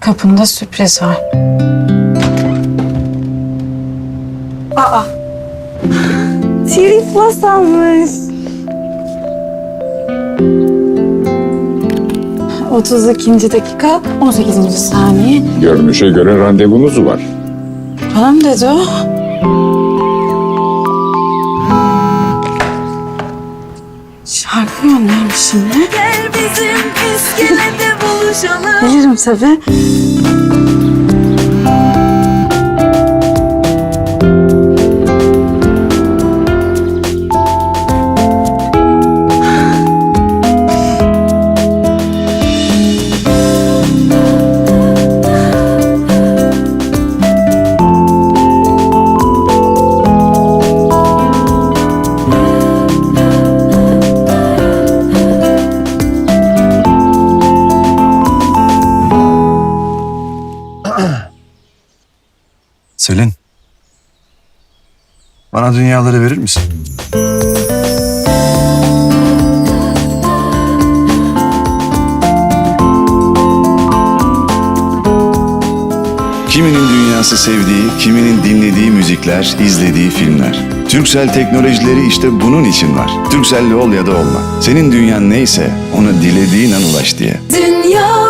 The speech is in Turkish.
Kapında sürpriz var. Trip masammış. 32. dakika, 18. saniye. Görünüşe göre randevunuz var. Bana mı dedi o? Şarkı göndermiş şimdi. Gel bizim iskelede buluşalım. Bilirim tabii. Selin. Bana dünyaları verir misin? Kiminin dünyası sevdiği, kiminin dinlediği müzikler, izlediği filmler. Türksel teknolojileri işte bunun için var. Türkcell'li ol ya da olma. Senin dünyan neyse ona dilediğin an ulaş diye. Olsun